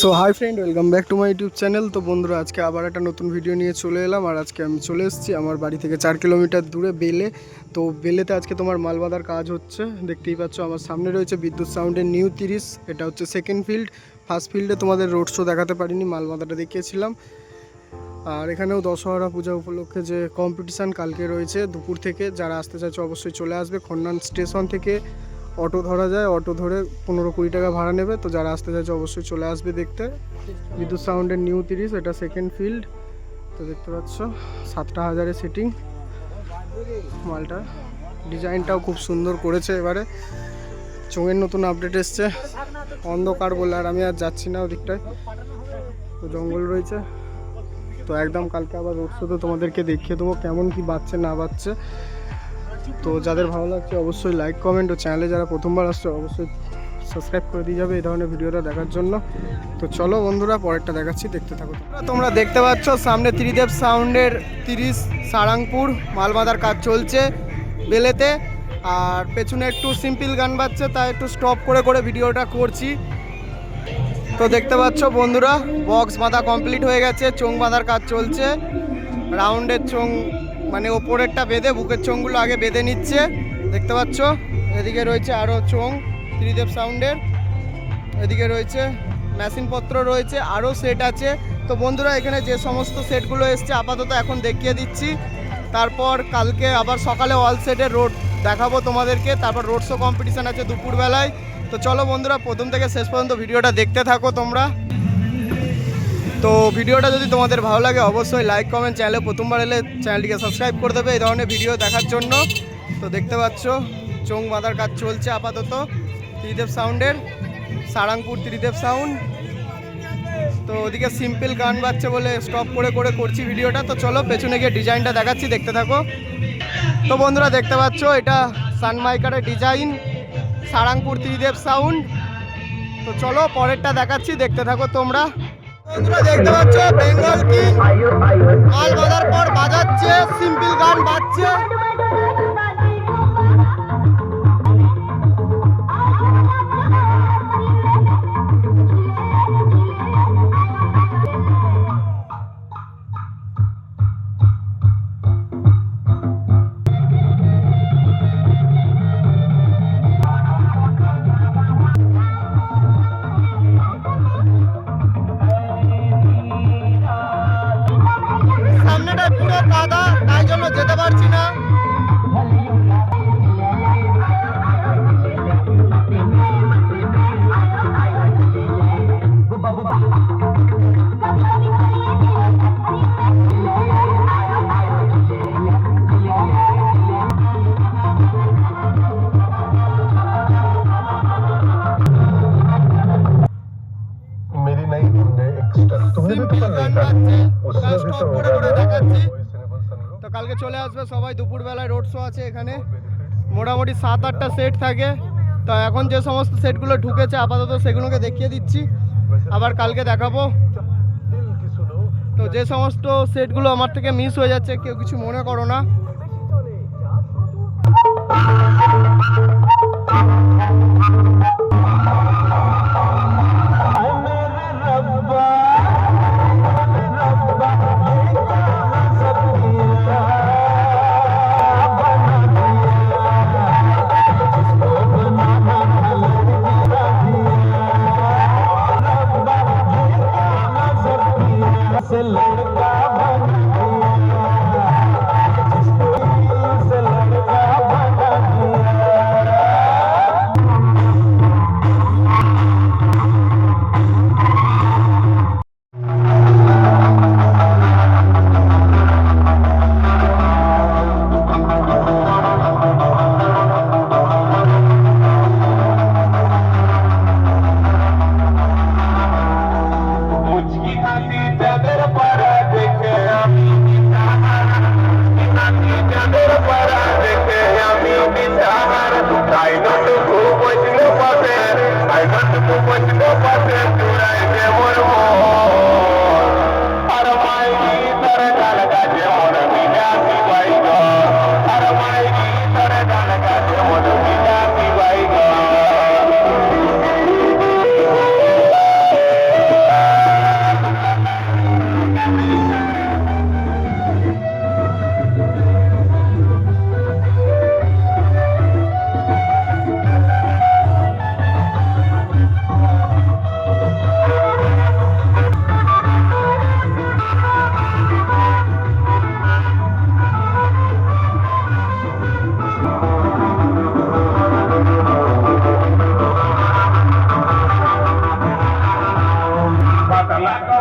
So hi friend welcome back to my YouTube channel তো বন্ধুরা, আজকে আবার একটা নতুন ভিডিও নিয়ে চলে এলাম, আর আজকে আমি চলে এসেছি আমার বাড়ি থেকে চার কিলোমিটার দূরে বেলে। তো বেলেতে আজকে তোমার মালবাদার কাজ হচ্ছে, দেখতেই পাচ্ছ আমার সামনে রয়েছে বিদ্যুৎ সাউন্ডের নিউ তিরিশ, এটা হচ্ছে সেকেন্ড ফিল্ড ফার্স্ট ফিল্ডে তোমাদের রোড শো দেখাতে পারিনি, মালবাদাটা দেখিয়েছিলাম। আর এখানেও দশহরা পূজা উপলক্ষে যে কম্পিটিশান কালকে রয়েছে দুপুর থেকে, যারা আসতে চাইছে অবশ্যই চলে আসবে। খন্নান স্টেশন থেকে অটো ধরা যায়, অটো ধরে পনেরো কুড়ি টাকা ভাড়া নেবে। তো যারা আসতে চাইছে অবশ্যই চলে আসবে দেখতে। বিদ্যুৎ সাউন্ডের নিউ তিরিশ, এটা সেকেন্ড ফিল্ড তো দেখতে পাচ্ছ, সাতটা হাজারে সিটিং মালটা ডিজাইনটাও খুব সুন্দর করেছে এবারে। চোঙের নতুন আপডেট এসছে। অন্ধকার বলে আর আমি আর যাচ্ছি না ওদিকটায়। তো জঙ্গল রয়েছে। তো একদম কালকে আবার রোড শোতে তোমাদেরকে দেখিয়ে দেবো, কেমন কি বাচ্চে না বাচ্চে। তো যাদের ভালো লাগছে অবশ্যই লাইক কমেন্ট ও চ্যানেলে যারা প্রথমবার আসছে অবশ্যই সাবস্ক্রাইব করে দিয়ে যাবে এই ধরনের ভিডিওটা দেখার জন্য। তো চলো বন্ধুরা, পরেরটা দেখাচ্ছি, দেখতে থাকো। তোমরা। দেখতে পাচ্ছ সামনে ত্রিদেব সাউন্ডের তিরিশ, সারাংপুর মালবাদার কাজ চলছে বেলেতে। আর পেছনে একটু সিম্পল গান বাজছে, তাই একটু স্টপ করে করে ভিডিওটা করছি। তো দেখতে পাচ্ছ বন্ধুরা বক্স বাঁধা কমপ্লিট হয়ে গেছে চোং বাঁধার কাজ চলছে। রাউন্ডের চোং মানে ওপরেরটা বেঁধে, বুকের চোঙগুলো আগে বেঁধে নিচ্ছে। দেখতে পাচ্ছ? এদিকে রয়েছে আরও চোং ত্রিদেব সাউন্ডের। এদিকে রয়েছে মেশিনপত্র রয়েছে আরও সেট আছে। তো বন্ধুরা, এখানে যে সমস্ত সেটগুলো এসছে, আপাতত এখন দেখিয়ে দিচ্ছি। তারপর কালকে আবার সকালে অল সেটের রোড দেখাবো তোমাদেরকে। তারপর রোড শো কম্পিটিশান আছে দুপুরবেলায়। তো চলো বন্ধুরা, প্রথম থেকে শেষ পর্যন্ত ভিডিওটা দেখতে থাকো তোমরা। তো ভিডিওটা যদি তোমাদের ভালো লাগে, অবশ্যই লাইক কমেন্ট চ্যানেলে প্রথমবার এলে চ্যানেলটিকে সাবস্ক্রাইব করে দেবে এই ধরনের ভিডিও দেখার জন্য। তো দেখতে পাচ্ছ চোং বাঁধার কাজ চলছে আপাতত। ত্রিদেব সাউন্ডের, সারাংপুর ত্রিদেব সাউন্ড। তো ওদিকে সিম্পল গান বাজছে বলে স্টপ করে করে করছি ভিডিওটা। তো চলো পেছনে গিয়ে ডিজাইনটা দেখাচ্ছি, দেখতে থাকো। তো বন্ধুরা দেখতে পাচ্ছ, এটা সানমাইকারের ডিজাইন, সারাংপুর ত্রিদেব সাউন্ড। তো চলো পরেরটা দেখাচ্ছি, দেখতে থাকো তোমরা। দেখতে পাচ্ছ বেঙ্গল কি মাল বাঁধার পর বাজাচ্ছে সিম্পল গান বাজছে কাদা তাই জন্য যেতে পারছি না। থেকে চলে আসবে, সবাই দুপুরবেলায় রোড শো আছে এখানে। মোটামুটি সাত আটটা সেট থাকে। তো এখন যে সমস্ত সেটগুলো ঢুকেছে, আপাতত সেগুলোকে দেখিয়ে দিচ্ছি। আবার কালকে দেখাবো। তো যে সমস্ত সেটগুলো আমার থেকে মিস হয়ে যাচ্ছে, কেউ কিছু মনে করো না। I got to go but you know I got to go but you know I do I never more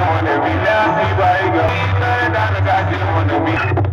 wanna be, now see why you go. Now that I got you, wanna be.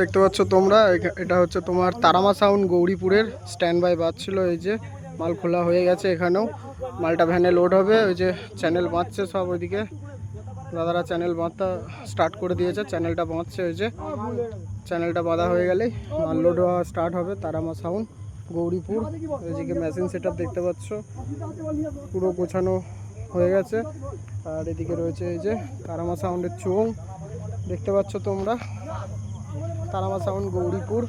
দেখতে পাচ্ছ তোমরা এটা হচ্ছে তোমার Tarama sound গৌরীপুরের stand by বাস ছিল, এই যে মাল খোলা হয়ে গেছে এখানেও। মালটা ভ্যানে লোড হবে, ওই যে চ্যানেল বাঁধছে সব ওইদিকে। দাদারা চ্যানেল বাঁধটা স্টার্ট করে দিয়েছে চ্যানেলটা বাঁধছে ওই যে। চ্যানেলটা বাঁধা হয়ে গেলেই মাল লোড হওয়া স্টার্ট হবে, তারামা সাউন্ড গৌরীপুর। এদিকে মেশিন সেট দেখতে পাচ্ছ, পুরো গোছানো হয়ে গেছে। আর এদিকে রয়েছে এই যে তারামা সাউন্ডের চোং দেখতে পাচ্ছ তোমরা? তারামা সাউন্ড, গৌরীপুর।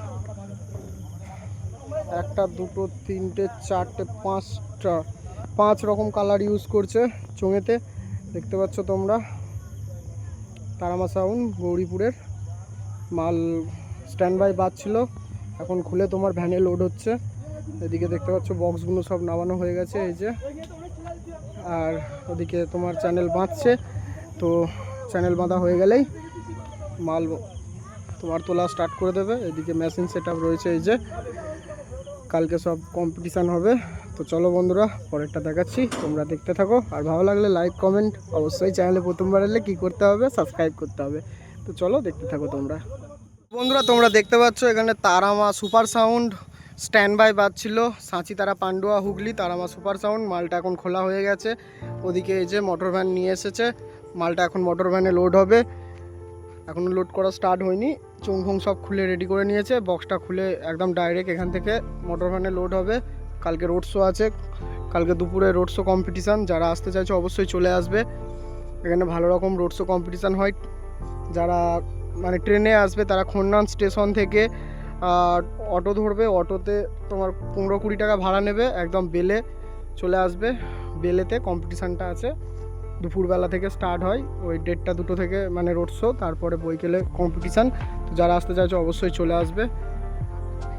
একটা, দুটো, তিনটে, চারটে, পাঁচটা। পাঁচ রকম কালার ইউজ করছে চোঙেতে। দেখতে পাচ্ছ তোমরা? তারামা সাউন্ড, গৌরীপুরের। মাল স্ট্যান্ড বাই বাজছিল এখন খুলে তোমার ভ্যানে লোড হচ্ছে। এদিকে দেখতে পাচ্ছ বক্সগুলো সব নামানো হয়ে গেছে, এই যে। আর ওদিকে তোমার চ্যানেল বাঁধছে। তো চ্যানেল বাঁধা হয়ে গেলেই মাল তোমার তোলা স্টার্ট করে দেবে। এদিকে মেশিন সেট রয়েছে এই যে। কালকে সব কম্পিটিশান হবে। তো চলো বন্ধুরা, পরেরটা দেখাচ্ছি। তোমরা দেখতে থাকো। আর ভালো লাগলে লাইক কমেন্ট অবশ্যই চ্যানেলে প্রথমবার এলে কী করতে হবে সাবস্ক্রাইব করতে হবে। তো চলো দেখতে থাকো তোমরা। বন্ধুরা, তোমরা দেখতে পাচ্ছ এখানে Tarama super sound stand by বাজছিল। সাঁচি তারা পান্ডুয়া, হুগলি, তারামা সুপার সাউন্ড মালটা এখন খোলা হয়ে গেছে। ওদিকে এই যে মোটর ভ্যান নিয়ে এসেছে। মালটা এখন মোটর ভ্যানে লোড হবে। এখনও লোড করা স্টার্ট হয়নি। চুং ফুং সব খুলে রেডি করে নিয়েছে। বক্সটা খুলে একদম ডাইরেক্ট এখান থেকে মোটর ভ্যানে লোড হবে। কালকে রোড শো আছে। কালকে দুপুরে রোড শো কম্পিটিশান যারা আসতে চাইছে অবশ্যই চলে আসবে। এখানে ভালো রকম রোড শো কম্পিটিশান হয়। যারা মানে ট্রেনে আসবে, তারা খন্নান স্টেশন থেকে অটো ধরবে। অটোতে তোমার পনেরো কুড়ি টাকা ভাড়া নেবে। একদম বেলে চলে আসবে। বেলেতে কম্পিটিশানটা আছে। দুপুরবেলা থেকে স্টার্ট হয়, ওই দেড়টা দুটো থেকে মানে রোড শো তারপরে বইকেলে কম্পিটিশান তো যারা আসতে চাইছে অবশ্যই চলে আসবে।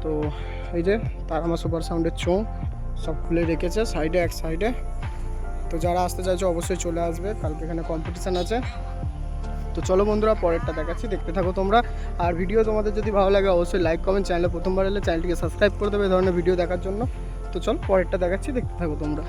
তো এই যে তারামা সুপার সাউন্ডের চোং সব খুলে রেখেছে সাইডে এক সাইডে তো যারা আসতে চাইছে অবশ্যই চলে আসবে, কালকে এখানে কম্পিটিশান আছে। তো চলো বন্ধুরা, পরেরটা দেখাচ্ছি, দেখতে থাকো তোমরা। আর ভিডিও তোমাদের যদি ভালো লাগে, অবশ্যই লাইক কমেন্ট চ্যানেলে প্রথমবার এলে চ্যানেলটিকে সাবস্ক্রাইব করে দেবে এই ধরনের ভিডিও দেখার জন্য। তো চল, পরেরটা দেখাচ্ছি, দেখতে থাকো তোমরা।